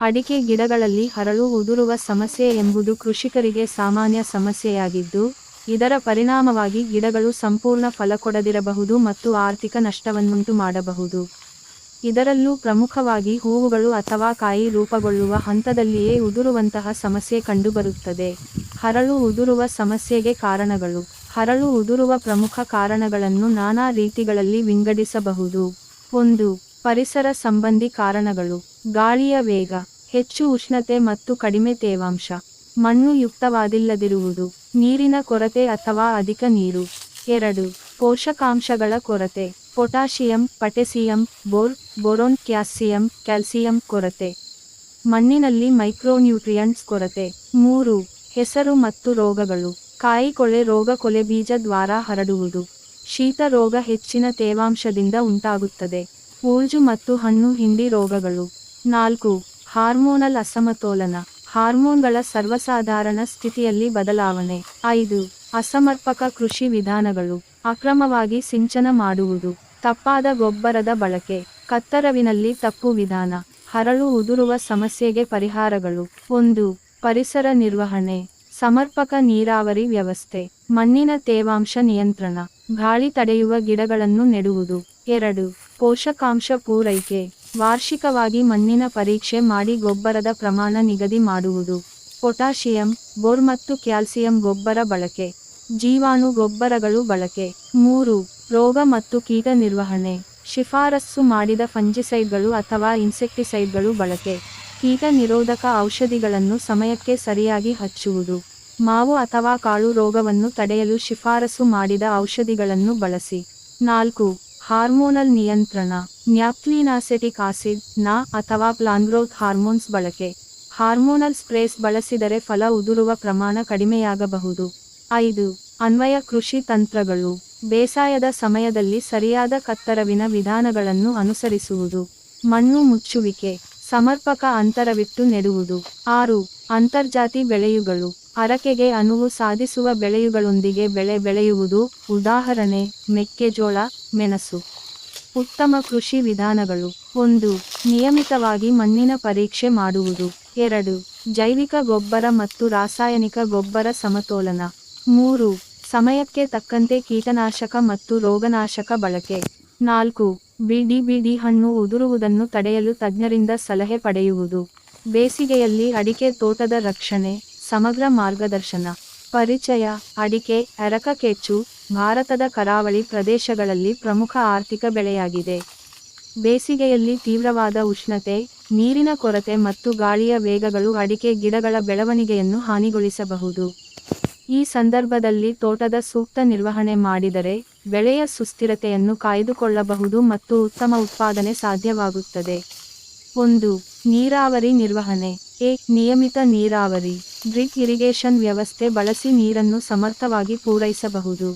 ಅಡಿಕೆ ಗಿಡಗಳಲ್ಲಿ ಹರಳು ಉದುರುವ ಸಮಸ್ಯೆ ಎಂಬುದು ಕೃಷಿಕರಿಗೆ ಸಾಮಾನ್ಯ ಸಮಸ್ಯೆಯಾಗಿದ್ದು, ಇದರ ಪರಿಣಾಮವಾಗಿ ಗಿಡಗಳು ಸಂಪೂರ್ಣ ಫಲ ಕೊಡದಿರಬಹುದು ಮತ್ತು ಆರ್ಥಿಕ ನಷ್ಟವನ್ನುಂಟು ಮಾಡಬಹುದು. ಇದರಲ್ಲೂ ಪ್ರಮುಖವಾಗಿ ಹೂವುಗಳು ಅಥವಾ ಕಾಯಿ ರೂಪಗೊಳ್ಳುವ ಹಂತದಲ್ಲಿಯೇ ಉದುರುವಂತಹ ಸಮಸ್ಯೆ ಕಂಡುಬರುತ್ತದೆ. ಹರಳು ಉದುರುವ ಸಮಸ್ಯೆಗೆ ಕಾರಣಗಳು. ಹರಳು ಉದುರುವ ಪ್ರಮುಖ ಕಾರಣಗಳನ್ನು ನಾನಾ ರೀತಿಗಳಲ್ಲಿ ವಿಂಗಡಿಸಬಹುದು. ಒಂದು, ಪರಿಸರ ಸಂಬಂಧಿ ಕಾರಣಗಳು. ಗಾಳಿಯ ವೇಗ. ಹೆಚ್ಚು ಉಷ್ಣತೆ ಮತ್ತು ಕಡಿಮೆ ತೇವಾಂಶ. ಮಣ್ಣು ಯುಕ್ತವಾದಿಲ್ಲದಿರುವುದು, ನೀರಿನ ಕೊರತೆ ಅಥವಾ ಅಧಿಕ ನೀರು. ಎರಡು, ಪೋಷಕಾಂಶಗಳ ಕೊರತೆ. ಪೊಟ್ಯಾಷಿಯಂ ಪಟೆಸಿಯಂ ಬೋರ್, ಬೋರೋನ್ ಕ್ಯಾಸಿಯಂ ಕ್ಯಾಲ್ಸಿಯಂ ಕೊರತೆ. ಮಣ್ಣಿನಲ್ಲಿ ಮೈಕ್ರೋನ್ಯೂಟ್ರಿಯಂಟ್ಸ್ ಕೊರತೆ. ಮೂರು, ಹೆಸರು ಮತ್ತು ರೋಗಗಳು. ಕಾಯಿ ಕೊಳೆ, ರೋಗ ಕೊಲೆ ಬೀಜ ದ್ವಾರ ಹರಡುವುದು. ಶೀತ ರೋಗ ಹೆಚ್ಚಿನ ತೇವಾಂಶದಿಂದ ಉಂಟಾಗುತ್ತದೆ. ಊರ್ಜು ಮತ್ತು ಹಣ್ಣು, ಹಿಂಡಿ ರೋಗಗಳು. ನಾಲ್ಕು ಹಾರ್ಮೋನಲ್ ಅಸಮತೋಲನ, ಹಾರ್ಮೋನ್ಗಳ ಸರ್ವಸಾಧಾರಣ ಸ್ಥಿತಿಯಲ್ಲಿ ಬದಲಾವಣೆ. ಐದು, ಅಸಮರ್ಪಕ ಕೃಷಿ ವಿಧಾನಗಳು. ಅಕ್ರಮವಾಗಿ ಸಿಂಚನ ಮಾಡುವುದು. ತಪ್ಪಾದ ಗೊಬ್ಬರದ ಬಳಕೆ. ಕತ್ತರವಿನಲ್ಲಿ ತಪ್ಪು ವಿಧಾನ. ಹರಳು ಉದುರುವ ಸಮಸ್ಯೆಗೆ ಪರಿಹಾರಗಳು. ಒಂದು, ಪರಿಸರ ನಿರ್ವಹಣೆ. ಸಮರ್ಪಕ ನೀರಾವರಿ ವ್ಯವಸ್ಥೆ. ಮಣ್ಣಿನ ತೇವಾಂಶ ನಿಯಂತ್ರಣ. ಗಾಳಿ ತಡೆಯುವ ಗಿಡಗಳನ್ನು ನೆಡುವುದು. ಎರಡು, ಪೋಷಕಾಂಶ ಪೂರೈಕೆ. ವಾರ್ಷಿಕವಾಗಿ ಮಣ್ಣಿನ ಪರೀಕ್ಷೆ ಮಾಡಿ ಗೊಬ್ಬರದ ಪ್ರಮಾಣ ನಿಗದಿ ಮಾಡುವುದು. ಪೊಟ್ಯಾಷಿಯಂ, ಬೋರ್ ಮತ್ತು ಕ್ಯಾಲ್ಸಿಯಂ ಗೊಬ್ಬರ ಬಳಕೆ. ಜೀವಾಣು ಗೊಬ್ಬರಗಳು ಬಳಕೆ. ಮೂರು, ರೋಗ ಮತ್ತು ಕೀಟ ನಿರ್ವಹಣೆ. ಶಿಫಾರಸ್ಸು ಮಾಡಿದ ಫಂಜಿಸೈಡ್ಗಳು ಅಥವಾ ಇನ್ಸೆಕ್ಟಿಸೈಡ್ಗಳು ಬಳಕೆ. ಕೀಟ ನಿರೋಧಕ ಔಷಧಿಗಳನ್ನು ಸಮಯಕ್ಕೆ ಸರಿಯಾಗಿ ಹಚ್ಚುವುದು. ಮಾವು ಅಥವಾ ಕಾಳು ರೋಗವನ್ನು ತಡೆಯಲು ಶಿಫಾರಸು ಮಾಡಿದ ಔಷಧಿಗಳನ್ನು ಬಳಸಿ. ನಾಲ್ಕು, ಹಾರ್ಮೋನಲ್ ನಿಯಂತ್ರಣ. ನ್ಯಾಪ್ಲಿನಾಸೆಟಿಕ್ ಆಸಿಡ್, ನಾ ಅಥವಾ ಪ್ಲಾನ್ಗ್ರೋತ್ ಹಾರ್ಮೋನ್ಸ್ ಬಳಕೆ. ಹಾರ್ಮೋನಲ್ ಸ್ಪ್ರೇಸ್ ಬಳಸಿದರೆ ಫಲ ಉದುರುವ ಪ್ರಮಾಣ ಕಡಿಮೆಯಾಗಬಹುದು. ಐದು, ಅನ್ವಯ ಕೃಷಿ ತಂತ್ರಗಳು. ಬೇಸಾಯದ ಸಮಯದಲ್ಲಿ ಸರಿಯಾದ ಕತ್ತರವಿನ ವಿಧಾನಗಳನ್ನು ಅನುಸರಿಸುವುದು. ಮಣ್ಣು ಮುಚ್ಚುವಿಕೆ. ಸಮರ್ಪಕ ಅಂತರವಿಟ್ಟು ನೆಡುವುದು. ಆರು, ಅಂತರ್ಜಾತಿ ಬೆಳೆಯುಗಳು. ಅರಕೆಗೆ ಅನುವು ಸಾಧಿಸುವ ಬೆಳೆಯುಗಳೊಂದಿಗೆ ಬೆಳೆ ಬೆಳೆಯುವುದು. ಉದಾಹರಣೆ, ಮೆಕ್ಕೆಜೋಳ, ಮೆಣಸು. ಉತ್ತಮ ಕೃಷಿ ವಿಧಾನಗಳು. ಒಂದು, ನಿಯಮಿತವಾಗಿ ಮಣ್ಣಿನ ಪರೀಕ್ಷೆ ಮಾಡುವುದು. ಎರಡು, ಜೈವಿಕ ಗೊಬ್ಬರ ಮತ್ತು ರಾಸಾಯನಿಕ ಗೊಬ್ಬರ ಸಮತೋಲನ. ಮೂರು, ಸಮಯಕ್ಕೆ ತಕ್ಕಂತೆ ಕೀಟನಾಶಕ ಮತ್ತು ರೋಗನಾಶಕ ಬಳಕೆ. ನಾಲ್ಕು ಬಿಡಿ ಬಿಡಿ ಹಣ್ಣು ಉದುರುವುದನ್ನು ತಡೆಯಲು ತಜ್ಞರಿಂದ ಸಲಹೆ ಪಡೆಯುವುದು. ಬೇಸಿಗೆಯಲ್ಲಿ ಅಡಿಕೆ ತೋಟದ ರಕ್ಷಣೆ, ಸಮಗ್ರ ಮಾರ್ಗದರ್ಶನ. ಪರಿಚಯ, ಅಡಿಕೆ ಅರಕಕೆಚ್ಚು ಭಾರತದ ಕರಾವಳಿ ಪ್ರದೇಶಗಳಲ್ಲಿ ಪ್ರಮುಖ ಆರ್ಥಿಕ ಬೆಳೆಯಾಗಿದೆ. ಬೇಸಿಗೆಯಲ್ಲಿ ತೀವ್ರವಾದ ಉಷ್ಣತೆ, ನೀರಿನ ಕೊರತೆ ಮತ್ತು ಗಾಳಿಯ ವೇಗಗಳು ಅಡಿಕೆ ಗಿಡಗಳ ಬೆಳವಣಿಗೆಯನ್ನು ಹಾನಿಗೊಳಿಸಬಹುದು. ಈ ಸಂದರ್ಭದಲ್ಲಿ ತೋಟದ ಸೂಕ್ತ ನಿರ್ವಹಣೆ ಮಾಡಿದರೆ ಬೆಳೆಯ ಸುಸ್ಥಿರತೆಯನ್ನು ಕಾಯ್ದುಕೊಳ್ಳಬಹುದು ಮತ್ತು ಉತ್ತಮ ಉತ್ಪಾದನೆ ಸಾಧ್ಯವಾಗುತ್ತದೆ. ಒಂದು, ನೀರಾವರಿ ನಿರ್ವಹಣೆ. ಎ, ನಿಯಮಿತ ನೀರಾವರಿ. ಡ್ರಿಪ್ ಇರಿಗೇಷನ್ ವ್ಯವಸ್ಥೆ ಬಳಸಿ ನೀರನ್ನು ಸಮರ್ಥವಾಗಿ ಪೂರೈಸಬಹುದು.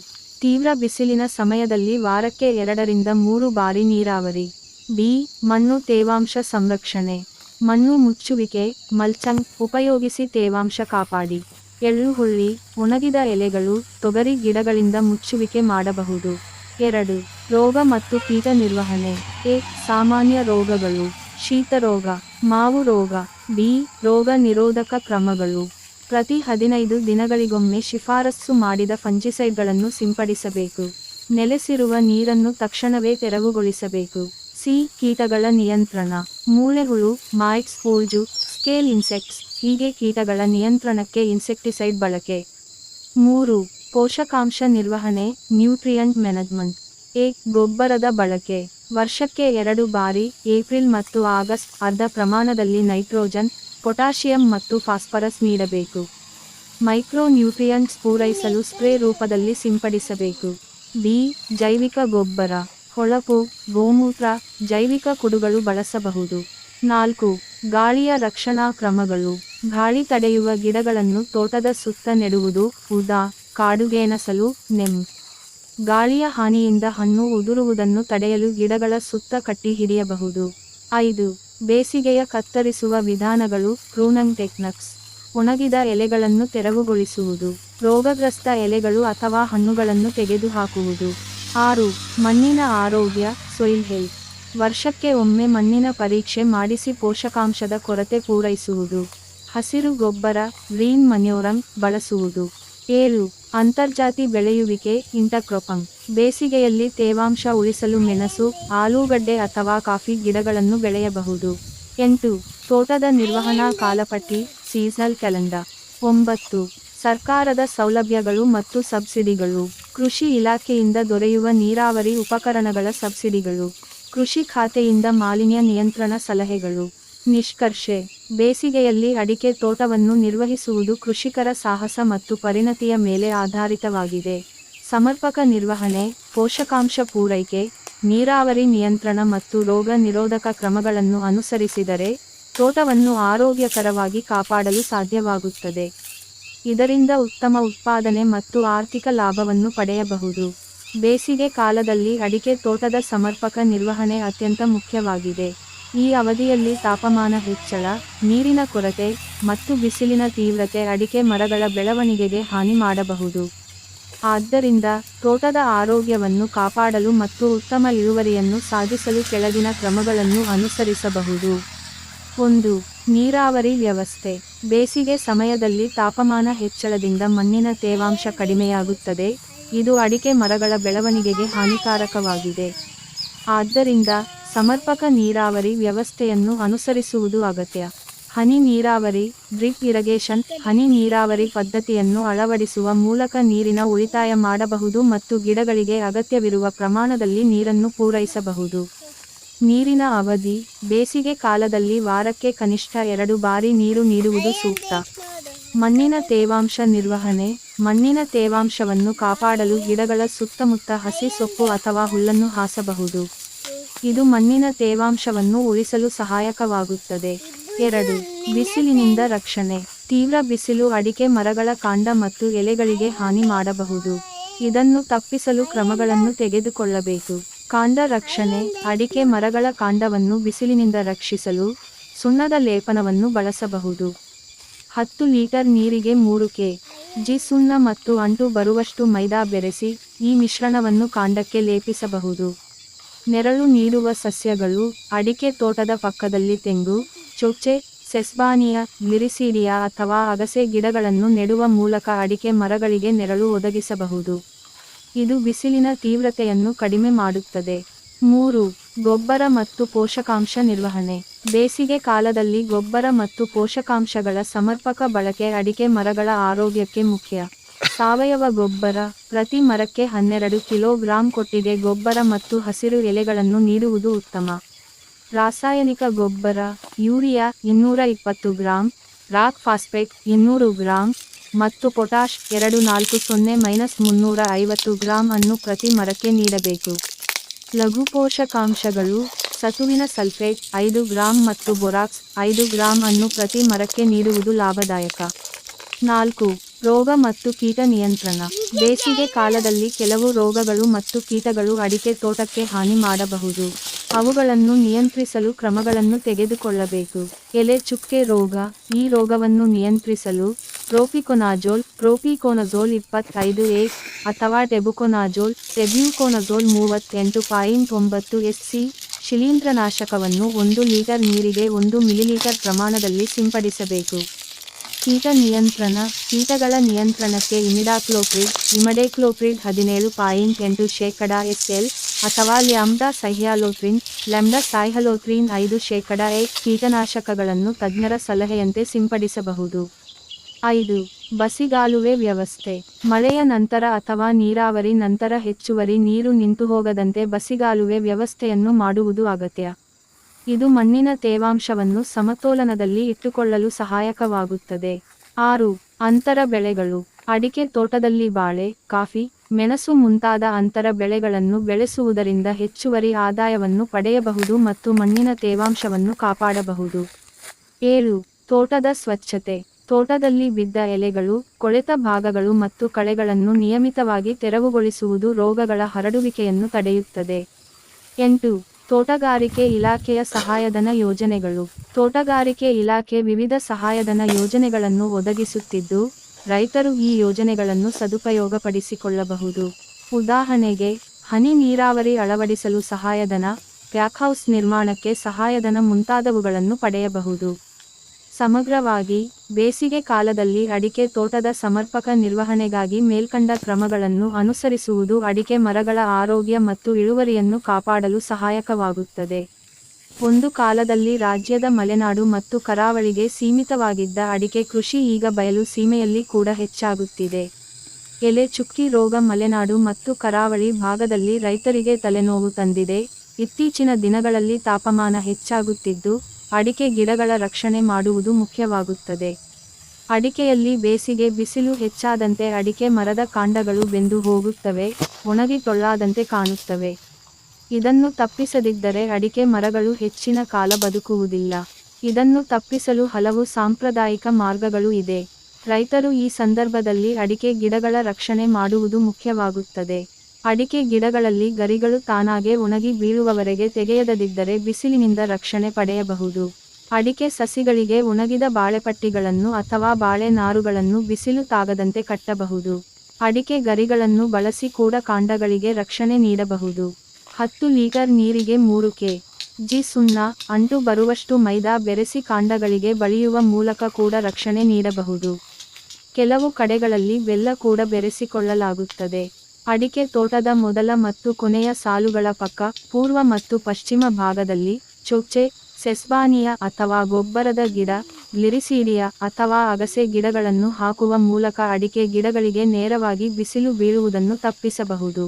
ತೀವ್ರ ಬಿಸಿಲಿನ ಸಮಯದಲ್ಲಿ ವಾರಕ್ಕೆ ಎರಡರಿಂದ ಮೂರು ಬಾರಿ ನೀರಾವರಿ. ಬಿ. ಮಣ್ಣು ತೇವಾಂಶ ಸಂರಕ್ಷಣೆ. ಮಣ್ಣು ಮುಚ್ಚುವಿಕೆ, ಮಲ್ಚಂಗ್, ಉಪಯೋಗಿಸಿ ತೇವಾಂಶ ಕಾಪಾಡಿ. ಎಳ್ಳು ಹುಳ್ಳಿ ಒಣಗಿದ ಎಲೆಗಳು, ತೊಗರಿ ಗಿಡಗಳಿಂದ ಮುಚ್ಚುವಿಕೆ ಮಾಡಬಹುದು. ಎರಡು. ರೋಗ ಮತ್ತು ಕೀಟ ನಿರ್ವಹಣೆ. ಎ. ಸಾಮಾನ್ಯ ರೋಗಗಳು. ಶೀತರೋಗ ಮಾವು ರೋಗ. ಬಿ. ರೋಗ ನಿರೋಧಕ ಕ್ರಮಗಳು. ಪ್ರತಿ ಹದಿನೈದು ದಿನಗಳಿಗೊಮ್ಮೆ ಶಿಫಾರಸ್ಸು ಮಾಡಿದ ಫಂಜಿಸೈಡ್ಗಳನ್ನು ಸಿಂಪಡಿಸಬೇಕು. ನೆಲೆಸಿರುವ ನೀರನ್ನು ತಕ್ಷಣವೇ ತೆರವುಗೊಳಿಸಬೇಕು. ಸಿ. ಕೀಟಗಳ ನಿಯಂತ್ರಣ. ಮೂಳೆಹುಳು ಮೈಟ್ಸ್ ಪೂಲ್ಜು ಸ್ಕೇಲ್ ಇನ್ಸೆಕ್ಟ್ಸ್, ಹೀಗೆ ಕೀಟಗಳ ನಿಯಂತ್ರಣಕ್ಕೆ ಇನ್ಸೆಕ್ಟಿಸೈಡ್ ಬಳಕೆ. ಮೂರು, ಪೋಷಕಾಂಶ ನಿರ್ವಹಣೆ, ನ್ಯೂಟ್ರಿಯಂಟ್ ಮ್ಯಾನೇಜ್ಮೆಂಟ್. ಎ ಗೊಬ್ಬರದ ಬಳಕೆ. ವರ್ಷಕ್ಕೆ ಎರಡು ಬಾರಿ, ಏಪ್ರಿಲ್ ಮತ್ತು ಆಗಸ್ಟ್ ಅರ್ಧ ಪ್ರಮಾಣದಲ್ಲಿ ನೈಟ್ರೋಜನ್ ಪೊಟ್ಯಾಷಿಯಂ ಮತ್ತು ಫಾಸ್ಫರಸ್ ನೀಡಬೇಕು. ಮೈಕ್ರೋ ನ್ಯೂಟ್ರಿಯಂಟ್ಸ್ ಪೂರೈಸಲು ಸ್ಪ್ರೇ ರೂಪದಲ್ಲಿ ಸಿಂಪಡಿಸಬೇಕು. ಬಿ ಜೈವಿಕ ಗೊಬ್ಬರ, ಹೊಳಪು, ಗೋಮೂತ್ರ, ಜೈವಿಕ ಕುಡುಗಳು ಬಳಸಬಹುದು. ನಾಲ್ಕು, ಗಾಳಿಯ ರಕ್ಷಣಾ ಕ್ರಮಗಳು. ಗಾಳಿ ತಡೆಯುವ ಗಿಡಗಳನ್ನು ತೋಟದ ಸುತ್ತ ನೆಡುವುದು, ಉದಾ ಕಾಡುಗೇನಸಲು ನೆಮ್ ಗಾಳಿಯ ಹಾನಿಯಿಂದ ಹಣ್ಣು ಉದುರುವುದನ್ನು ತಡೆಯಲು ಗಿಡಗಳ ಸುತ್ತ ಕಟ್ಟಿ ಹಿಡಿಯಬಹುದು. ಐದು ಬೇಸಿಗೆಯ ಕತ್ತರಿಸುವ ವಿಧಾನಗಳು ಪ್ರೂನಂಗ್ ಟೆಕ್ನಕ್ಸ್. ಒಣಗಿದ ಎಲೆಗಳನ್ನು ತೆರವುಗೊಳಿಸುವುದು. ರೋಗಗ್ರಸ್ತ ಎಲೆಗಳು ಅಥವಾ ಹಣ್ಣುಗಳನ್ನು ತೆಗೆದುಹಾಕುವುದು. ಆರು, ಮಣ್ಣಿನ ಆರೋಗ್ಯ ಸೊಯಿಲ್ ಹೆಲ್ತ್ ವರ್ಷಕ್ಕೆ ಒಮ್ಮೆ ಮಣ್ಣಿನ ಪರೀಕ್ಷೆ ಮಾಡಿಸಿ ಪೋಷಕಾಂಶದ ಕೊರತೆ ಪೂರೈಸುವುದು. ಹಸಿರು ಗೊಬ್ಬರ, ಗ್ರೀನ್ ಮನ್ಯೂರಂ ಬಳಸುವುದು. ಏಳು, ಅಂತರ್ಜಾತಿ ಬೆಳೆಯುವಿಕೆ ಇಂಟರ್ಕ್ರೊಪಂಗ್ ಬೇಸಿಗೆಯಲ್ಲಿ ತೇವಾಂಶ ಉಳಿಸಲು ಮೆಣಸು, ಆಲೂಗಡ್ಡೆ ಅಥವಾ ಕಾಫಿ ಗಿಡಗಳನ್ನು ಬೆಳೆಯಬಹುದು. ಎಂಟು, ತೋಟದ ನಿರ್ವಹಣಾ ಕಾಲಪಟ್ಟಿ ಸೀಸನಲ್ ಕ್ಯಾಲೆಂಡರ್ ಒಂಬತ್ತು, ಸರ್ಕಾರದ ಸೌಲಭ್ಯಗಳು ಮತ್ತು ಸಬ್ಸಿಡಿಗಳು. ಕೃಷಿ ಇಲಾಖೆಯಿಂದ ದೊರೆಯುವ ನೀರಾವರಿ ಉಪಕರಣಗಳ ಸಬ್ಸಿಡಿಗಳು. ಕೃಷಿ ಖಾತೆಯಿಂದ ಮಾಲಿನ್ಯ ನಿಯಂತ್ರಣ ಸಲಹೆಗಳು. ನಿಷ್ಕರ್ಷೆ. ಬೇಸಿಗೆಯಲ್ಲಿ ಅಡಿಕೆ ತೋಟವನ್ನು ನಿರ್ವಹಿಸುವುದು ಕೃಷಿಕರ ಸಾಹಸ ಮತ್ತು ಪರಿಣತಿಯ ಮೇಲೆ ಆಧಾರಿತವಾಗಿದೆ. ಸಮರ್ಪಕ ನಿರ್ವಹಣೆ, ಪೋಷಕಾಂಶ ಪೂರೈಕೆ, ನೀರಾವರಿ ನಿಯಂತ್ರಣ ಮತ್ತು ರೋಗ ನಿರೋಧಕ ಕ್ರಮಗಳನ್ನು ಅನುಸರಿಸಿದರೆ ತೋಟವನ್ನು ಆರೋಗ್ಯಕರವಾಗಿ ಕಾಪಾಡಲು ಸಾಧ್ಯವಾಗುತ್ತದೆ. ಇದರಿಂದ ಉತ್ತಮ ಉತ್ಪಾದನೆ ಮತ್ತು ಆರ್ಥಿಕ ಲಾಭವನ್ನು ಪಡೆಯಬಹುದು. ಬೇಸಿಗೆ ಕಾಲದಲ್ಲಿ ಅಡಿಕೆ ತೋಟದ ಸಮರ್ಪಕ ನಿರ್ವಹಣೆ ಅತ್ಯಂತ ಮುಖ್ಯವಾಗಿದೆ. ಈ ಅವಧಿಯಲ್ಲಿ ತಾಪಮಾನ ಹೆಚ್ಚಳ, ನೀರಿನ ಕೊರತೆ ಮತ್ತು ಬಿಸಿಲಿನ ತೀವ್ರತೆ ಅಡಿಕೆ ಮರಗಳ ಬೆಳವಣಿಗೆಗೆ ಹಾನಿ ಮಾಡಬಹುದು. ಆದ್ದರಿಂದ ತೋಟದ ಆರೋಗ್ಯವನ್ನು ಕಾಪಾಡಲು ಮತ್ತು ಉತ್ತಮ ಇಳುವರಿಯನ್ನು ಸಾಧಿಸಲು ಕೆಳಗಿನ ಕ್ರಮಗಳನ್ನು ಅನುಸರಿಸಬಹುದು. ಒಂದು, ನೀರಾವರಿ ವ್ಯವಸ್ಥೆ. ಬೇಸಿಗೆ ಸಮಯದಲ್ಲಿ ತಾಪಮಾನ ಹೆಚ್ಚಳದಿಂದ ಮಣ್ಣಿನ ತೇವಾಂಶ ಕಡಿಮೆಯಾಗುತ್ತದೆ. ಇದು ಅಡಿಕೆ ಮರಗಳ ಬೆಳವಣಿಗೆಗೆ ಹಾನಿಕಾರಕವಾಗಿದೆ. ಆದ್ದರಿಂದ ಸಮರ್ಪಕ ನೀರಾವರಿ ವ್ಯವಸ್ಥೆಯನ್ನು ಅನುಸರಿಸುವುದು ಅಗತ್ಯ. ಹನಿ ನೀರಾವರಿ, ಡ್ರಿಪ್ ಇರಿಗೇಷನ್, ಹನಿ ನೀರಾವರಿ ಪದ್ಧತಿಯನ್ನು ಅಳವಡಿಸುವ ಮೂಲಕ ನೀರಿನ ಉಳಿತಾಯ ಮಾಡಬಹುದು ಮತ್ತು ಗಿಡಗಳಿಗೆ ಅಗತ್ಯವಿರುವ ಪ್ರಮಾಣದಲ್ಲಿ ನೀರನ್ನು ಪೂರೈಸಬಹುದು. ನೀರಿನ ಅವಧಿ, ಬೇಸಿಗೆ ಕಾಲದಲ್ಲಿ ವಾರಕ್ಕೆ ಕನಿಷ್ಠ ಎರಡು ಬಾರಿ ನೀರು ನೀಡುವುದು ಸೂಕ್ತ. ಮಣ್ಣಿನ ತೇವಾಂಶ ನಿರ್ವಹಣೆ, ಮಣ್ಣಿನ ತೇವಾಂಶವನ್ನು ಕಾಪಾಡಲು ಗಿಡಗಳ ಸುತ್ತಮುತ್ತ ಹಸಿ ಸೊಪ್ಪು ಅಥವಾ ಹುಲ್ಲನ್ನು ಹಾಸಬಹುದು. ಇದು ಮಣ್ಣಿನ ತೇವಾಂಶವನ್ನು ಉಳಿಸಲು ಸಹಾಯಕವಾಗುತ್ತದೆ. ಎರಡು, ಬಿಸಿಲಿನಿಂದ ರಕ್ಷಣೆ. ತೀವ್ರ ಬಿಸಿಲು ಅಡಿಕೆ ಮರಗಳ ಕಾಂಡ ಮತ್ತು ಎಲೆಗಳಿಗೆ ಹಾನಿ ಮಾಡಬಹುದು. ಇದನ್ನು ತಪ್ಪಿಸಲು ಕ್ರಮಗಳನ್ನು ತೆಗೆದುಕೊಳ್ಳಬೇಕು. ಕಾಂಡ ರಕ್ಷಣೆ. ಅಡಿಕೆ ಮರಗಳ ಕಾಂಡವನ್ನು ಬಿಸಿಲಿನಿಂದ ರಕ್ಷಿಸಲು ಸುಣ್ಣದ ಲೇಪನವನ್ನು ಬಳಸಬಹುದು. ಹತ್ತು ಲೀಟರ್ ನೀರಿಗೆ ಮೂರು ಕೆ. ಜಿ ಸುಣ್ಣ ಮತ್ತು ಅಂಟು ಬರುವಷ್ಟು ಮೈದಾ ಬೆರೆಸಿ ಈ ಮಿಶ್ರಣವನ್ನು ಕಾಂಡಕ್ಕೆ ಲೇಪಿಸಬಹುದು. ನೆರಳು ನೀಡುವ ಸಸ್ಯಗಳು ಅಡಿಕೆ ತೋಟದ ಪಕ್ಕದಲ್ಲಿ ತೆಂಗು, ಚೊಚ್ಚೆ, ಸೆಸ್ಬಾನಿಯಾ, ಲಿರಿಸೀಡಿಯಾ ಅಥವಾ ಅಗಸೆ ಗಿಡಗಳನ್ನು ನೆಡುವ ಮೂಲಕ ಅಡಿಕೆ ಮರಗಳಿಗೆ ನೆರಳು ಒದಗಿಸಬಹುದು. ಇದು ಬಿಸಿಲಿನ ತೀವ್ರತೆಯನ್ನು ಕಡಿಮೆ ಮಾಡುತ್ತದೆ. ಮೂರು, ಗೊಬ್ಬರ ಮತ್ತು ಪೋಷಕಾಂಶ ನಿರ್ವಹಣೆ. ಬೇಸಿಗೆ ಕಾಲದಲ್ಲಿ ಗೊಬ್ಬರ ಮತ್ತು ಪೋಷಕಾಂಶಗಳ ಸಮರ್ಪಕ ಬಳಕೆ ಅಡಿಕೆ ಮರಗಳ ಆರೋಗ್ಯಕ್ಕೆ ಮುಖ್ಯ. ಸಾವಯವ ಗೊಬ್ಬರ ಪ್ರತಿ ಮರಕ್ಕೆ ಹನ್ನೆರಡು ಕಿಲೋಗ್ರಾಂ ಕೊಟ್ಟಿಗೆ ಗೊಬ್ಬರ ಮತ್ತು ಹಸಿರು ಎಲೆಗಳನ್ನು ನೀಡುವುದು ಉತ್ತಮ. ರಾಸಾಯನಿಕ ಗೊಬ್ಬರ, ಯೂರಿಯಾ ಇನ್ನೂರ ಇಪ್ಪತ್ತು ಗ್ರಾಂ, ರಾಕ್ ಫಾಸ್ಫೇಟ್ ಇನ್ನೂರು ಗ್ರಾಂ ಮತ್ತು ಪೊಟಾಷ್ ಎರಡು ನಾಲ್ಕು ಸೊನ್ನೆ ಮೈನಸ್ ಮುನ್ನೂರ ಐವತ್ತು ಗ್ರಾಂ ಅನ್ನು ಪ್ರತಿ ಮರಕ್ಕೆ ನೀಡಬೇಕು. ಲಘು ಪೋಷಕಾಂಶಗಳು, ಸತುವಿನ ಸಲ್ಫೇಟ್ ಐದು ಗ್ರಾಂ ಮತ್ತು ಬೊರಾಕ್ಸ್ ಐದು ಗ್ರಾಂ ಅನ್ನು ಪ್ರತಿ ಮರಕ್ಕೆ ನೀಡುವುದು ಲಾಭದಾಯಕ. ನಾಲ್ಕು ರೋಗ ಮತ್ತು ಕೀಟ ನಿಯಂತ್ರಣ. ಬೇಸಿಗೆ ಕಾಲದಲ್ಲಿ ಕೆಲವು ರೋಗಗಳು ಮತ್ತು ಕೀಟಗಳು ಅಡಿಕೆ ತೋಟಕ್ಕೆ ಹಾನಿ ಮಾಡಬಹುದು. ಅವುಗಳನ್ನು ನಿಯಂತ್ರಿಸಲು ಕ್ರಮಗಳನ್ನು ತೆಗೆದುಕೊಳ್ಳಬೇಕು. ಎಲೆ ಚುಕ್ಕೆ ರೋಗ, ಈ ರೋಗವನ್ನು ನಿಯಂತ್ರಿಸಲು ಪ್ರೋಪಿಕೊನಾಜೋಲ್ ಪ್ರೋಪಿಕೋನಜೋಲ್ ಇಪ್ಪತ್ತೈದು ಎ ಅಥವಾ ಟೆಬುಕೊನಾಜೋಲ್, ಟೆಬ್ಯೂಕೋನಜೋಲ್ ಮೂವತ್ತೆಂಟು ಪಾಯಿಂಟ್ ಒಂಬತ್ತು ಎಸ್ ಸಿ ಶಿಲೀಂಧ್ರನಾಶಕವನ್ನು ಒಂದು ಲೀಟರ್ ನೀರಿಗೆ ಒಂದು ಮಿಲಿಲೀಟರ್ ಪ್ರಮಾಣದಲ್ಲಿ ಸಿಂಪಡಿಸಬೇಕು. ಕೀಟ ನಿಯಂತ್ರಣ ಕೀಟಗಳ ನಿಯಂತ್ರಣಕ್ಕೆ ಇಮಿಡಾಕ್ಲೋಪ್ರಿಡ್, ಇಮಡೆಕ್ಲೋಪ್ರಿಡ್ ಹದಿನೇಳು ಪಾಯಿಂಟ್ ಎಂಟು ಶೇಕಡ ಎಸ್ಎಲ್ ಅಥವಾ ಲ್ಯಾಮ್ಡಾ ಸಹ್ಯಾಲೋಕ್ರಿನ್ ಲ್ಯಾಮ್ಡಾ ಸಾಯ್ಹಲೋಕ್ರಿನ್ ಐದು ಶೇಕಡ ಎ ಕೀಟನಾಶಕಗಳನ್ನು ತಜ್ಞರ ಸಲಹೆಯಂತೆ ಸಿಂಪಡಿಸಬಹುದು. ಐದು, ಬಸಿಗಾಲುವೆ ವ್ಯವಸ್ಥೆ. ಮಳೆಯ ನಂತರ ಅಥವಾ ನೀರಾವರಿ ನಂತರ ಹೆಚ್ಚುವರಿ ನೀರು ನಿಂತು ಹೋಗದಂತೆ ಬಸಿಗಾಲುವೆ ವ್ಯವಸ್ಥೆಯನ್ನು ಮಾಡುವುದು ಅಗತ್ಯ. ಇದು ಮಣ್ಣಿನ ತೇವಾಂಶವನ್ನು ಸಮತೋಲನದಲ್ಲಿ ಇಟ್ಟುಕೊಳ್ಳಲು ಸಹಾಯಕವಾಗುತ್ತದೆ. ಆರು, ಅಂತರ ಬೆಳೆಗಳು. ಅಡಿಕೆ ತೋಟದಲ್ಲಿ ಬಾಳೆ, ಕಾಫಿ, ಮೆಣಸು ಮುಂತಾದ ಅಂತರ ಬೆಳೆಗಳನ್ನು ಬೆಳೆಸುವುದರಿಂದ ಹೆಚ್ಚುವರಿ ಆದಾಯವನ್ನು ಪಡೆಯಬಹುದು ಮತ್ತು ಮಣ್ಣಿನ ತೇವಾಂಶವನ್ನು ಕಾಪಾಡಬಹುದು. ಏಳು, ತೋಟದ ಸ್ವಚ್ಛತೆ. ತೋಟದಲ್ಲಿ ಬಿದ್ದ ಎಲೆಗಳು, ಕೊಳೆತ ಭಾಗಗಳು ಮತ್ತು ಕಳೆಗಳನ್ನು ನಿಯಮಿತವಾಗಿ ತೆರವುಗೊಳಿಸುವುದು ರೋಗಗಳ ಹರಡುವಿಕೆಯನ್ನು ತಡೆಯುತ್ತದೆ. ಎಂಟು ತೋಟಗಾರಿಕೆ ಇಲಾಖೆಯ ಸಹಾಯಧನ ಯೋಜನೆಗಳು. ತೋಟಗಾರಿಕೆ ಇಲಾಖೆ ವಿವಿಧ ಸಹಾಯಧನ ಯೋಜನೆಗಳನ್ನು ಒದಗಿಸುತ್ತಿದ್ದು, ರೈತರು ಈ ಯೋಜನೆಗಳನ್ನು ಸದುಪಯೋಗಪಡಿಸಿಕೊಳ್ಳಬಹುದು. ಉದಾಹರಣೆಗೆ, ಹನಿ ನೀರಾವರಿ ಅಳವಡಿಸಲು ಸಹಾಯಧನ ಪ್ಯಾಕ್ಹೌಸ್ ನಿರ್ಮಾಣಕ್ಕೆ ಸಹಾಯಧನ ಮುಂತಾದವುಗಳನ್ನು ಪಡೆಯಬಹುದು. ಸಮಗ್ರವಾಗಿ, ಬೇಸಿಗೆ ಕಾಲದಲ್ಲಿ ಅಡಿಕೆ ತೋಟದ ಸಮರ್ಪಕ ನಿರ್ವಹಣೆಗಾಗಿ ಮೇಲ್ಕಂಡ ಕ್ರಮಗಳನ್ನು ಅನುಸರಿಸುವುದು ಅಡಿಕೆ ಮರಗಳ ಆರೋಗ್ಯ ಮತ್ತು ಇಳುವರಿಯನ್ನು ಕಾಪಾಡಲು ಸಹಾಯಕವಾಗುತ್ತದೆ. ಒಂದು ಕಾಲದಲ್ಲಿ ರಾಜ್ಯದ ಮಲೆನಾಡು ಮತ್ತು ಕರಾವಳಿಗೆ ಸೀಮಿತವಾಗಿದ್ದ ಅಡಿಕೆ ಕೃಷಿ ಈಗ ಬಯಲು ಸೀಮೆಯಲ್ಲಿ ಕೂಡ ಹೆಚ್ಚಾಗುತ್ತಿದೆ. ಎಲೆ ಚುಕ್ಕಿ ರೋಗ ಮಲೆನಾಡು ಮತ್ತು ಕರಾವಳಿ ಭಾಗದಲ್ಲಿ ರೈತರಿಗೆ ತಲೆನೋವು ತಂದಿದೆ. ಇತ್ತೀಚಿನ ದಿನಗಳಲ್ಲಿ ತಾಪಮಾನ ಹೆಚ್ಚಾಗುತ್ತಿದ್ದು ಅಡಿಕೆ ಗಿಡಗಳ ರಕ್ಷಣೆ ಮಾಡುವುದು ಮುಖ್ಯವಾಗುತ್ತದೆ. ಅಡಿಕೆಯಲ್ಲಿ ಬೇಸಿಗೆ ಬಿಸಿಲು ಹೆಚ್ಚಾದಂತೆ ಅಡಿಕೆ ಮರದ ಕಾಂಡಗಳು ಬೆಂದು ಹೋಗುತ್ತವೆ, ಒಣಗಿ ಟೊಳ್ಳಾದಂತೆ ಕಾಣುತ್ತವೆ. ಇದನ್ನು ತಪ್ಪಿಸದಿದ್ದರೆ ಅಡಿಕೆ ಮರಗಳು ಹೆಚ್ಚಿನ ಕಾಲ ಬದುಕುವುದಿಲ್ಲ. ಇದನ್ನು ತಪ್ಪಿಸಲು ಹಲವು ಸಾಂಪ್ರದಾಯಿಕ ಮಾರ್ಗಗಳು ಇದೆ. ರೈತರು ಈ ಸಂದರ್ಭದಲ್ಲಿ ಅಡಿಕೆ ಗಿಡಗಳ ರಕ್ಷಣೆ ಮಾಡುವುದು ಮುಖ್ಯವಾಗುತ್ತದೆ. ಅಡಿಕೆ ಗಿಡಗಳಲ್ಲಿ ಗರಿಗಳು ತಾನಾಗೆ ಒಣಗಿ ಬೀಳುವವರೆಗೆ ತೆಗೆಯದದಿದ್ದರೆ ಬಿಸಿಲಿನಿಂದ ರಕ್ಷಣೆ ಪಡೆಯಬಹುದು. ಅಡಿಕೆ ಸಸಿಗಳಿಗೆ ಒಣಗಿದ ಬಾಳೆಪಟ್ಟಿಗಳನ್ನು ಅಥವಾ ಬಾಳೆ ನಾರುಗಳನ್ನು ಬಿಸಿಲು ತಾಗದಂತೆ ಕಟ್ಟಬಹುದು. ಅಡಿಕೆ ಗರಿಗಳನ್ನು ಬಳಸಿ ಕೂಡ ಕಾಂಡಗಳಿಗೆ ರಕ್ಷಣೆ ನೀಡಬಹುದು. ಹತ್ತು ಲೀಟರ್ ನೀರಿಗೆ ಮೂರು ಕೆ. ಜಿ ಸುಣ್ಣ, ಅಂಟು ಬರುವಷ್ಟು ಮೈದಾ ಬೆರೆಸಿ ಕಾಂಡಗಳಿಗೆ ಬಳಿಯುವ ಮೂಲಕ ಕೂಡ ರಕ್ಷಣೆ ನೀಡಬಹುದು. ಕೆಲವು ಕಡೆಗಳಲ್ಲಿ ಬೆಲ್ಲ ಕೂಡ ಬೆರೆಸಿಕೊಳ್ಳಲಾಗುತ್ತದೆ. ಅಡಿಕೆ ತೋಟದ ಮೊದಲ ಮತ್ತು ಕೊನೆಯ ಸಾಲುಗಳ ಪಕ್ಕ, ಪೂರ್ವ ಮತ್ತು ಪಶ್ಚಿಮ ಭಾಗದಲ್ಲಿ ಚೊಚ್ಚೆ, ಸೆಸ್ಬಾನಿಯ ಅಥವಾ ಗೊಬ್ಬರದ ಗಿಡ ಗ್ಲಿರಿಸೀಡಿಯ ಅಥವಾ ಅಗಸೆ ಗಿಡಗಳನ್ನು ಹಾಕುವ ಮೂಲಕ ಅಡಿಕೆ ಗಿಡಗಳಿಗೆ ನೇರವಾಗಿ ಬಿಸಿಲು ಬೀಳುವುದನ್ನು ತಪ್ಪಿಸಬಹುದು.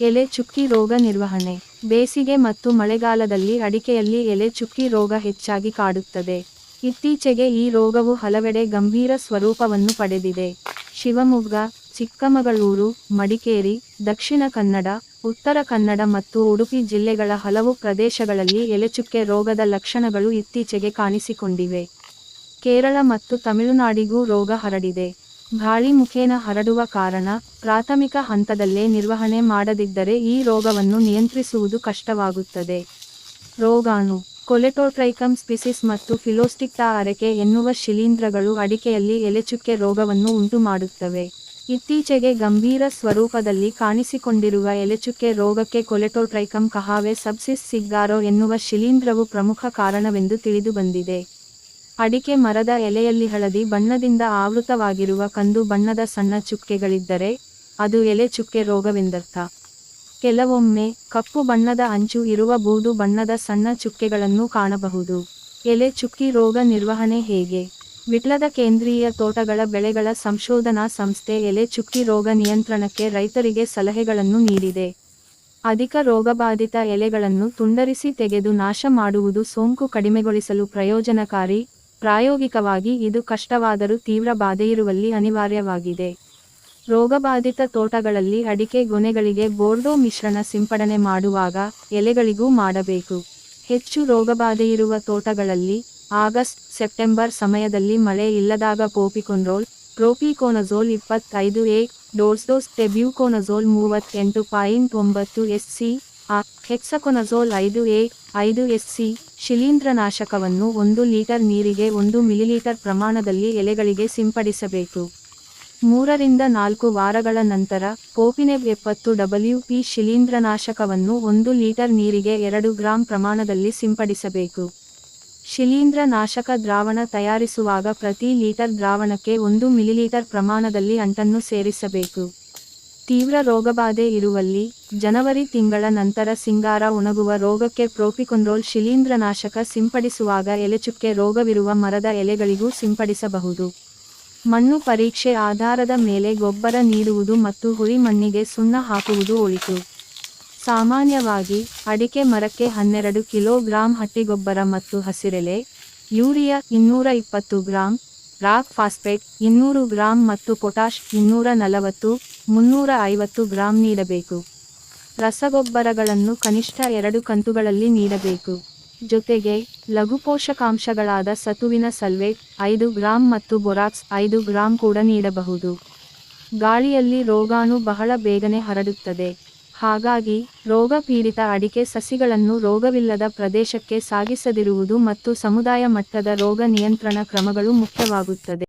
ಎಲೆ ಚುಕ್ಕಿ ರೋಗ ನಿರ್ವಹಣೆ. ಬೇಸಿಗೆ ಮತ್ತು ಮಳೆಗಾಲದಲ್ಲಿ ಅಡಿಕೆಯಲ್ಲಿ ಎಲೆ ಚುಕ್ಕಿ ರೋಗ ಹೆಚ್ಚಾಗಿ ಕಾಡುತ್ತದೆ. ಇತ್ತೀಚೆಗೆ ಈ ರೋಗವು ಹಲವೆಡೆ ಗಂಭೀರ ಸ್ವರೂಪವನ್ನು ಪಡೆದಿದೆ. ಶಿವಮೊಗ್ಗ ಚಿಕ್ಕಮಗಳೂರು, ಮಡಿಕೇರಿ, ದಕ್ಷಿಣ ಕನ್ನಡ, ಉತ್ತರ ಕನ್ನಡ ಮತ್ತು ಉಡುಪಿ ಜಿಲ್ಲೆಗಳ ಹಲವು ಪ್ರದೇಶಗಳಲ್ಲಿ ಎಲೆಚುಕ್ಕೆ ರೋಗದ ಲಕ್ಷಣಗಳು ಇತ್ತೀಚೆಗೆ ಕಾಣಿಸಿಕೊಂಡಿವೆ. ಕೇರಳ ಮತ್ತು ತಮಿಳುನಾಡಿಗೂ ರೋಗ ಹರಡಿದೆ. ಗಾಳಿ ಮುಖೇನ ಹರಡುವ ಕಾರಣ ಪ್ರಾಥಮಿಕ ಹಂತದಲ್ಲೇ ನಿರ್ವಹಣೆ ಮಾಡದಿದ್ದರೆ ಈ ರೋಗವನ್ನು ನಿಯಂತ್ರಿಸುವುದು ಕಷ್ಟವಾಗುತ್ತದೆ. ರೋಗಾಣು ಕೊಲೆಟೋಟ್ರೈಕಮ್ ಸ್ಪಿಸಿಸ್ ಮತ್ತು ಫಿಲೋಸ್ಟಿಕ್ಟಾ ಅರೆಕೆ ಎನ್ನುವ ಶಿಲೀಂಧ್ರಗಳು ಅಡಿಕೆಯಲ್ಲಿ ಎಲೆಚುಕ್ಕೆ ರೋಗವನ್ನು ಉಂಟುಮಾಡುತ್ತವೆ. ಇತ್ತೀಚೆಗೆ ಗಂಭೀರ ಸ್ವರೂಪದಲ್ಲಿ ಕಾಣಿಸಿಕೊಂಡಿರುವ ಎಲೆಚುಕ್ಕೆ ರೋಗಕ್ಕೆ ಕೊಲೆಟೋಟ್ರೈಕಮ್ ಕಹಾವೆ ಸಬ್ಸಿಸ್ ಸಿಗ್ಗಾರೋ ಎನ್ನುವ ಶಿಲೀಂಧ್ರವು ಪ್ರಮುಖ ಕಾರಣವೆಂದು ತಿಳಿದುಬಂದಿದೆ ಅಡಿಕೆ ಮರದ ಎಲೆಯಲ್ಲಿ ಹಳದಿ ಬಣ್ಣದಿಂದ ಆವೃತವಾಗಿರುವ ಕಂದು ಬಣ್ಣದ ಸಣ್ಣ ಚುಕ್ಕೆಗಳಿದ್ದರೆ, ಅದು ಎಲೆ ಚುಕ್ಕೆ ರೋಗವೆಂದರ್ಥ. ಕೆಲವೊಮ್ಮೆ ಕಪ್ಪು ಬಣ್ಣದ ಅಂಚು ಇರುವ ಬೂದು ಬಣ್ಣದ ಸಣ್ಣ ಚುಕ್ಕೆಗಳನ್ನು ಕಾಣಬಹುದು. ಎಲೆ ಚುಕ್ಕಿ ರೋಗ ನಿರ್ವಹಣೆ ಹೇಗೆ? ವಿಟ್ಲದ ಕೇಂದ್ರೀಯ ತೋಟಗಳ ಬೆಳೆಗಳ ಸಂಶೋಧನಾ ಸಂಸ್ಥೆ ಎಲೆ ಚುಕ್ಕಿ ರೋಗ ನಿಯಂತ್ರಣಕ್ಕೆ ರೈತರಿಗೆ ಸಲಹೆಗಳನ್ನು ನೀಡಿದೆ. ಅಧಿಕ ರೋಗಬಾಧಿತ ಎಲೆಗಳನ್ನು ತುಂಡರಿಸಿ ತೆಗೆದು ನಾಶ ಮಾಡುವುದು ಸೋಂಕು ಕಡಿಮೆಗೊಳಿಸಲು ಪ್ರಯೋಜನಕಾರಿ, ಪ್ರಾಯೋಗಿಕವಾಗಿ ಇದು ಕಷ್ಟವಾದರೂ ತೀವ್ರ ಬಾಧೆಯಿರುವಲ್ಲಿ ಅನಿವಾರ್ಯವಾಗಿದೆ. ರೋಗಬಾಧಿತ ತೋಟಗಳಲ್ಲಿ ಅಡಿಕೆ ಗೊನೆಗಳಿಗೆ ಬೋರ್ಡೋ ಮಿಶ್ರಣ ಸಿಂಪಡಣೆ ಮಾಡುವಾಗ ಎಲೆಗಳಿಗೂ ಮಾಡಬೇಕು. ಹೆಚ್ಚು ರೋಗಬಾಧೆಯಿರುವ ತೋಟಗಳಲ್ಲಿ ಆಗಸ್ಟ್, ಸೆಪ್ಟೆಂಬರ್ ಸಮಯದಲ್ಲಿ ಮಳೆ ಇಲ್ಲದಾಗ ಪೋಪಿಕೊನ್ರೋಲ್ ಪ್ರೋಪಿಕೋನಜೋಲ್ ಇಪ್ಪತ್ತೈದು ಎ ಡೋರ್ಸ್ಡೋಸ್ ಟೆಬ್ಯೂಕೋನಜೋಲ್ ಮೂವತ್ತೆಂಟು ಪಾಯಿಂಟ್ ಒಂಬತ್ತು ಎಸ್ ಸಿ ಆ, ಹೆಕ್ಸಕೊನಜೋಲ್ ಐದು ಎ, ಐದು ಎಸ್ ಸಿ ಶಿಲೀಂಧ್ರನಾಶಕವನ್ನು ಒಂದು ಲೀಟರ್ ನೀರಿಗೆ ಒಂದು ಮಿಲಿಲೀಟರ್ ಪ್ರಮಾಣದಲ್ಲಿ ಎಲೆಗಳಿಗೆ ಸಿಂಪಡಿಸಬೇಕು. ಮೂರರಿಂದ ನಾಲ್ಕು ವಾರಗಳ ನಂತರ ಪೋಪಿನೆಬ್ ಎಪ್ಪತ್ತು ಡಬ್ಲ್ಯೂ ಪಿ ಶಿಲೀಂಧ್ರನಾಶಕವನ್ನು ಒಂದು ಲೀಟರ್ ನೀರಿಗೆ ಎರಡು ಗ್ರಾಂ ಪ್ರಮಾಣದಲ್ಲಿ ಸಿಂಪಡಿಸಬೇಕು. ಶಿಲೀಂಧ್ರ ನಾಶಕ ದ್ರಾವಣ ತಯಾರಿಸುವಾಗ ಪ್ರತಿ ಲೀಟರ್ ದ್ರಾವಣಕ್ಕೆ ಒಂದು ಮಿಲಿಲೀಟರ್ ಪ್ರಮಾಣದಲ್ಲಿ ಅಂಟನ್ನು ಸೇರಿಸಬೇಕು. ತೀವ್ರ ರೋಗಬಾಧೆ ಇರುವಲ್ಲಿ, ಜನವರಿ ತಿಂಗಳ ನಂತರ ಸಿಂಗಾರ ಒಣಗುವ ರೋಗಕ್ಕೆ ಪ್ರೋಪಿಕೊಂಡ್ರೋಲ್ ಶಿಲೀಂಧ್ರನಾಶಕ ಸಿಂಪಡಿಸುವಾಗ ಎಲೆಚುಕ್ಕೆ ರೋಗವಿರುವ ಮರದ ಎಲೆಗಳಿಗೂ ಸಿಂಪಡಿಸಬಹುದು. ಮಣ್ಣು ಪರೀಕ್ಷೆ ಆಧಾರದ ಮೇಲೆ ಗೊಬ್ಬರ ನೀಡುವುದು ಮತ್ತು ಹುಳಿ ಮಣ್ಣಿಗೆ ಸುಣ್ಣ ಹಾಕುವುದು ಒಳಿತು. ಸಾಮಾನ್ಯವಾಗಿ ಅಡಿಕೆ ಮರಕ್ಕೆ ಹನ್ನೆರಡು ಕಿಲೋಗ್ರಾಂ ಹಟ್ಟಿಗೊಬ್ಬರ ಮತ್ತು ಹಸಿರೆಲೆ, ಯೂರಿಯಾ ಇನ್ನೂರ ಇಪ್ಪತ್ತು ಗ್ರಾಂ, ರಾಕ್ ಫಾಸ್ಫೇಟ್ ಇನ್ನೂರು ಗ್ರಾಂ ಮತ್ತು ಪೊಟಾಷ್ ಇನ್ನೂರ ನಲವತ್ತು, ಮುನ್ನೂರ ಐವತ್ತು ಗ್ರಾಂ ನೀಡಬೇಕು. ರಸಗೊಬ್ಬರಗಳನ್ನು ಕನಿಷ್ಠ ಎರಡು ಕಂತುಗಳಲ್ಲಿ ನೀಡಬೇಕು. ಜೊತೆಗೆ ಲಘು ಪೋಷಕಾಂಶಗಳಾದ ಸತುವಿನ ಸಲ್ವೇಟ್ ಐದು ಗ್ರಾಂ ಮತ್ತು ಬೊರಾಕ್ಸ್ ಐದು ಗ್ರಾಂ ಕೂಡ ನೀಡಬಹುದು. ಗಾಳಿಯಲ್ಲಿ ರೋಗಾಣು ಬಹಳ ಬೇಗನೆ ಹರಡುತ್ತದೆ. ಹಾಗಾಗಿ ರೋಗ ಪೀಡಿತ ಅಡಿಕೆ ಸಸಿಗಳನ್ನು ರೋಗವಿಲ್ಲದ ಪ್ರದೇಶಕ್ಕೆ ಸಾಗಿಸದಿರುವುದು ಮತ್ತು ಸಮುದಾಯ ಮಟ್ಟದ ರೋಗ ನಿಯಂತ್ರಣ ಕ್ರಮಗಳು ಮುಖ್ಯವಾಗುತ್ತದೆ.